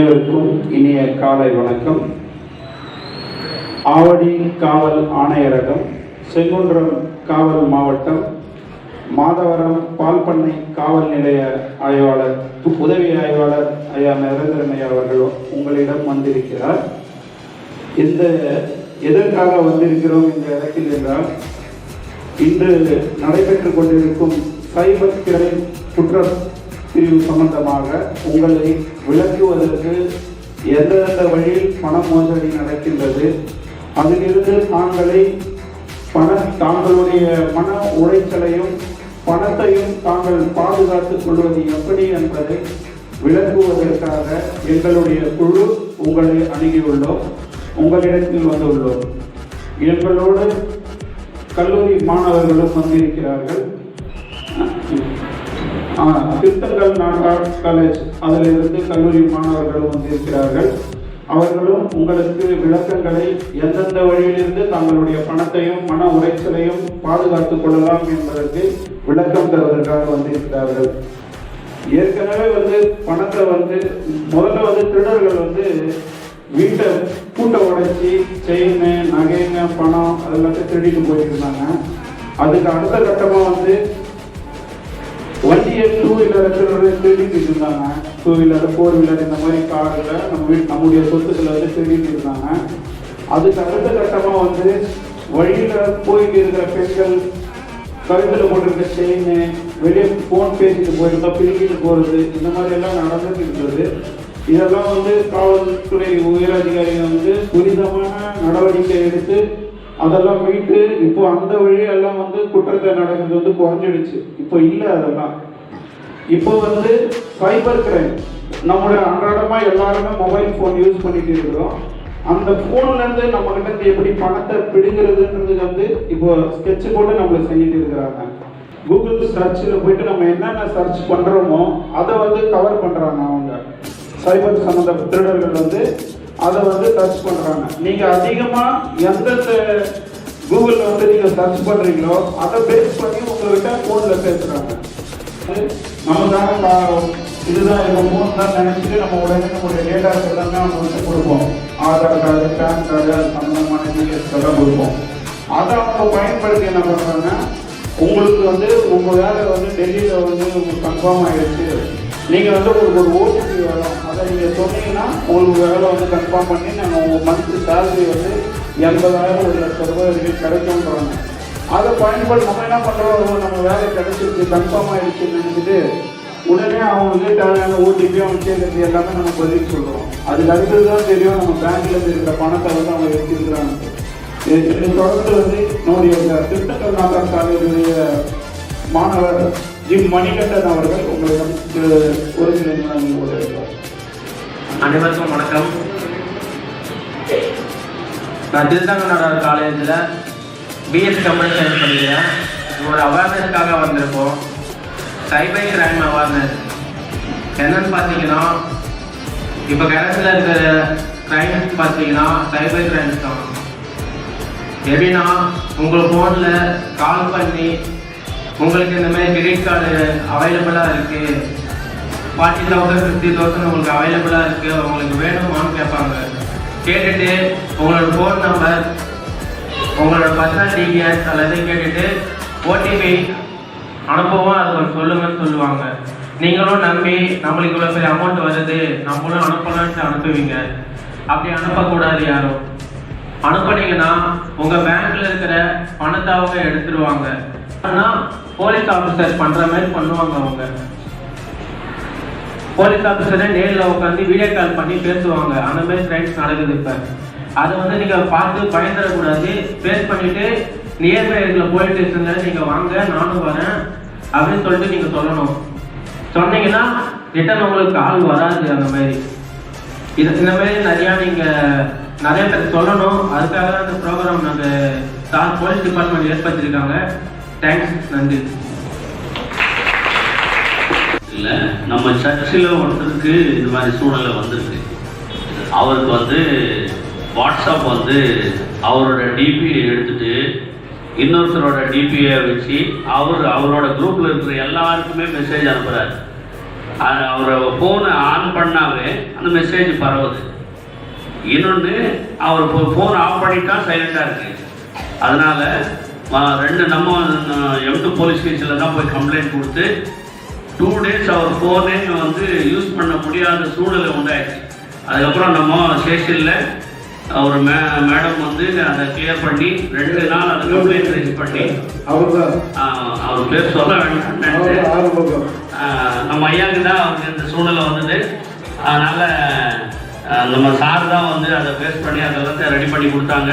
அனைவருக்கும் இனிய காலை வணக்கம். ஆவடி காவல் ஆணையரகம் செங்குன்றம் காவல் மாவட்டம் மாதவரம் பால் பண்ணை காவல் நிலைய ஆய்வாளர் உதவி ஆய்வாளர் ஐயா நரேந்திரன் ஐயா அவர்கள் உங்களிடம் வந்திருக்கிறார். இந்த எதற்காக வந்திருக்கிறோம் இந்த இடத்தில் என்றால் இன்று நடைபெற்றுக் கொண்டிருக்கும் சைபர் கிரைம் குற்ற பிரிவு சம்பந்தமாக உங்களை விளக்குவதற்கு எந்தெந்த வழியில் பண மோசடி நடக்கின்றது? அதிலிருந்து தாங்களை பண தாங்களுடைய மன உளைச்சலையும் பணத்தையும் தாங்கள் பாதுகாத்துக் கொள்வது எப்படி என்பதை விளக்குவதற்காக எங்களுடைய குழு உங்களை அணுகியுள்ளோம் உங்களிடத்தில் வந்துள்ளோம். எங்களோடு கல்லூரி மாணவர்களும் வந்திருக்கிறார்கள். திருத்தங்கல் நாட்டார் காலேஜ் அதிலிருந்து கல்லூரி மாணவர்களும் வந்திருக்கிறார்கள். அவர்களும் உங்களுக்கு விளக்கங்களை எந்தெந்த வழியிலிருந்து தங்களுடைய பணத்தையும் மன உரைச்சலையும் பாதுகாத்துக் கொள்ளலாம் என்பதற்கு விளக்கம் தருவதற்காக வந்திருக்கிறார்கள். ஏற்கனவே வந்து பணத்தை வந்து முதல்ல வந்து திருடர்கள் வந்து வீட்டை பூட்டை உடைச்சி செயின்னு நகைங்க பணம் அதெல்லாம் திருடிட்டு போயிருந்தாங்க அதுக்கு அடுத்த கட்டமாக வந்து நிறைய டூ வீலர் திருடிட்டு இருந்தாங்க டூ வீலர் ஃபோர் வீலர் இந்த மாதிரி காரில் நம்ம வீட் நம்முடைய சொத்துக்களை வந்து திருடிட்டு இருந்தாங்க அதுக்கு அடுத்த கட்டமாக வந்து வழியில் போயிட்டு இருக்கிற பெண்கள் கழுத்தில் போட்டிருக்க செயின் வெளியே ஃபோன் பேசிட்டு போயிருந்தா பிரிக்கிட்டு போகிறது இந்த மாதிரி எல்லாம் நடந்துட்டு இருந்தது. இதெல்லாம் வந்து காவல்துறை உயரதிகாரிகள் வந்து துரிதமான நடவடிக்கை எடுத்து அதெல்லாம் மீட்டு இப்போ அந்த வழியெல்லாம் வந்து குற்றத்தை நடக்கிறது வந்து குறைஞ்சிடுச்சு. இப்போ இல்லை அதெல்லாம். இப்போ வந்து சைபர் கிரைம் நம்மளுடைய அன்றாடமாக எல்லாருமே மொபைல் ஃபோன் யூஸ் பண்ணிட்டு இருக்கிறோம். அந்த ஃபோன்லேருந்து நம்மக்கிட்ட நம்ம கிட்ட எப்படி பணத்தை பிடுங்கிறதுன்றது வந்து இப்போ ஸ்கெட்ச் போட்டு நம்மளை செஞ்சுட்டு இருக்கிறாங்க. கூகுள் சர்ச்சில் போயிட்டு நம்ம என்னென்ன சர்ச் பண்ணுறோமோ அதை வந்து கவர் பண்ணுறாங்க அவங்க. சைபர் சம்மந்த திருடர்கள் வந்து அதை வந்து சர்ச் பண்ணுறாங்க நீங்கள் அதிகமாக எந்தெந்த கூகுளில் வந்து நீங்கள் சர்ச் பண்ணுறீங்களோ அதை பேஸ் பண்ணி உங்கள்கிட்ட ஃபோனில் பேசுகிறாங்க நம்ம தான் இதுதான் எங்க தான் நினைச்சிட்டு நம்ம உடனே நம்மளுடைய டேட்டாஸ் எல்லாமே அவங்க வந்து கொடுப்போம். ஆதார் கார்டு பேன் கார்டு அது சம்மந்தமான டீட்டெயில்ஸ் எல்லாம் கொடுப்போம். அதை அவங்க பயன்படுத்தி என்ன பண்ணுறாங்கன்னா உங்களுக்கு வந்து உங்கள் வேலை வந்து டெல்லியில் வந்து உங்களுக்கு கன்ஃபார்ம் ஆகிடுச்சு நீங்கள் வந்து உங்களுக்கு ஒரு ஓடிபி வரும். அதை நீங்கள் சொன்னீங்கன்னா உங்களுக்கு வேலை வந்து கன்ஃபார்ம் பண்ணி நாங்கள் உங்கள் மந்த் சேலரி வந்து எண்பதாயிரம் ஒரு லட்சம் ரூபாய் வரைக்கும் கிடைக்கும்ன்றாங்க. அதை பயன்படுத்தி நம்ம என்ன பண்ணுறோம் நம்ம வேலை கிடைச்சிருச்சு கன்ஃபார்ம் ஆயிடுச்சுன்னு நினச்சிட்டு உடனே அவங்களுக்கு தேவையான ஓடிபி அவங்க கேட்கறது எல்லாமே நம்ம பதில் சொல்கிறோம் அதுக்கு அடுத்தது தான் தெரியும் நம்ம பேங்க்ல இருக்கிற பணத்தை வந்து அவங்க எடுத்துக்கிறாங்க. தொடர்ந்து வந்து நம்முடைய இந்த நாகர் நாட்டார் மாணவர் ஜிம் மணிகண்டன் அவர்கள் உங்களிடம் திரு ஒரு சில நிமிடங்கள் அனைவருக்கும் வணக்கம். நான் திருத்தங்கநாடார் காலேஜில் பிஎஸ் கம்ப்யூட்டர் பண்ணியா படிக்கிறேன் ஒரு அவேர்னஸ்க்காக வந்திருக்கோம். சைபர் கிரைம் அவேர்னஸ் என்னன்னு பார்த்தீங்கன்னா இப்போ கிணத்துல இருக்கிற கிரைம்ஸ் பார்த்தீங்கன்னா சைபர் கிரைம்ஸ் தான். எப்படின்னா உங்கள் ஃபோனில் கால் பண்ணி உங்களுக்கு இந்த மாதிரி கிரெடிட் கார்டு அவைலபிளாக இருக்குது ஃபார்ட்டி தௌசண்ட் ஃபிஃப்டி தௌசண்ட் உங்களுக்கு அவைலபிளாக இருக்குது உங்களுக்கு வேணுமான்னு கேட்பாங்க. கேட்டுட்டு உங்களோட ஃபோன் நம்பர் உங்களோட பர்சனல் டீட்டெயில்ஸ் எல்லாத்தையும் கேட்டுட்டு ஓடிபி அனுப்பவும் அது ஒரு சொல்லுங்கன்னு சொல்லுவாங்க. நீங்களும் நம்பி நம்மளுக்கு இவ்வளோ பெரிய அமௌண்ட் வருது நம்மளும் அனுப்பலான்ட்டு அனுப்புவீங்க. அப்படி அனுப்பக்கூடாது யாரும். அனுப்புனீங்கன்னா உங்கள் பேங்க்கில் இருக்கிற பணத்தை அவங்க எடுத்துருவாங்க. ஆனால் போலீஸ் ஆஃபீஸர் பண்ணுற மாதிரி பண்ணுவாங்க அவங்க. போலீஸ் ஆஃபீஸரை நேரில் உட்காந்து வீடியோ கால் பண்ணி பேசுவாங்க. அந்த மாதிரி ஃப்ரெண்ட்ஸ் நடக்குது இப்போ. அதை வந்து நீங்க பார்த்து பயந்துடக்கூடாது. பேஸ் பண்ணிட்டு நியர்பை இருக்கிற போலீஸ் ஸ்டேஷன்ல நீங்க வாங்க நானும் வரேன் அப்படின்னு சொல்லிட்டு நீங்க சொல்லணும். சொன்னீங்கன்னா ரிட்டர்ன் உங்களுக்கு கால் வராது அந்த மாதிரி. இது இந்த மாதிரி நிறையா நீங்க நிறைய பேர் சொல்லணும். அதுக்காக தான் இந்த ப்ரோக்ராம் நாங்க சார் போலீஸ் டிபார்ட்மெண்ட் ஏற்படுத்தியிருக்காங்க. தேங்க்ஸ் நன்றி. இல்லை நம்ம சர்ச்சில் ஒருத்தருக்கு இந்த மாதிரி சூழ்நிலை வந்திருக்கு. அவருக்கு வந்து வாட்ஸ்அப் வந்து அவரோட டிபி எடுத்துட்டு இன்னொருத்தரோட டிபியை வச்சு அவர் அவரோட குரூப்பில் இருக்கிற எல்லாருக்குமே மெசேஜ் அனுப்புகிறாரு அது அவரை ஃபோனை ஆன் பண்ணாவே அந்த மெசேஜ் பரவுது. இன்னொன்று அவர் ஃபோன் ஆஃப் பண்ணிட்டா சைலண்டாக இருக்கு. அதனால் ரெண்டு நம்ம எம்டு போலீஸ் ஸ்டேஷனில் தான் போய் கம்ப்ளைண்ட் கொடுத்து டூ டேஸ் அவர் ஃபோனே வந்து யூஸ் பண்ண முடியாத சூழலை உண்டாயிடுச்சு. அதுக்கப்புறம் நம்ம ஸ்டேஷனில் ஒரு மே மேடம் வந்து அதை கிளியர் பண்ணி ரெண்டு நாள் அதை கம்ப்ளைண்ட் ரைஸ் பண்ணி அவர் அவர் பேர் சொல்ல அவர் ஆஹ், நம்ம ஐயாவுக்கு தான் அவருக்கு இந்த சூழ்நிலை வந்தது. அதனால் நம்ம சார் தான் வந்து அதை பேஸ் பண்ணி அதெல்லாத்தையும் ரெடி பண்ணி கொடுத்தாங்க.